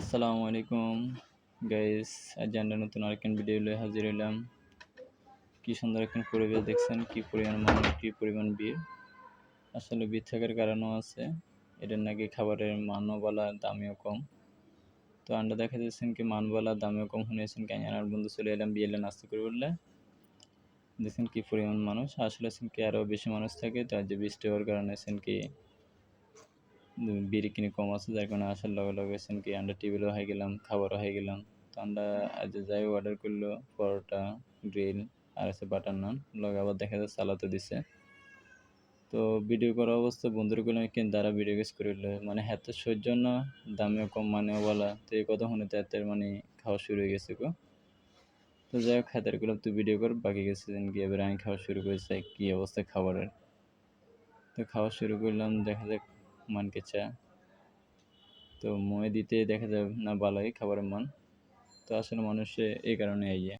আসসালামু আলাইকুম গাইস আজ আমরা নতুন আরেকখান ভিডিও লয়ে হাজির হইলাম। কি সুন্দর একখান পরিবেশ দেখছেন, কি পরিমাণ মানুষ, কি পরিমাণ ভিড়। আসলে ভিড় থাকার কারণও আছে। এটার নাকি খাবারের মানও বলা, দামিও কম। তো আমরা দেখা যাচ্ছেন কি মান বলা, দামিও কম শুনেছেন কেন আর বন্ধু চলে এলাম বিয়েলে নাস্তা করে বললে। দেখছেন কি পরিমাণ মানুষ। আসলে কি আরও বেশি মানুষ থাকে, তো আজ বৃষ্টি হওয়ার কারণে আছেন কি বিড়ি কিনে কম আছে, যার কারণে আসার লগে লগে এসেন কি আমরা টেবিলও হয়ে গেলাম, খাবারও হয়ে গেলাম। তো আমরা আজ যাই অর্ডার করল, পরোটা গ্রিল আর আছে বাটার নান লগে আবার দেখা যায় সালাতো দিছে। তো ভিডিও করা অবস্থা বন্ধুর করলাম কিন্তু দ্বারা ভিডিও গেস করিল মানে হাতে সহ্য না, দামেও কম, মানেও বলা। তো এই কথা শুনে তো এত মানে খাওয়া শুরু হয়ে গেছে গো। তো যাই হোক, হাতেরগুলো তুই ভিডিও কর, বাকি গেছে গিয়ে এবার আমি খাওয়া শুরু করেছি, কী অবস্থা খাবারের। তো খাওয়া শুরু করলাম, দেখা যাক মানকে চা তো ময়ে দিতে দেখা যাবে না ভালোই, খাবারের মান। তো আসলে মানুষে এই কারণে আইয়ে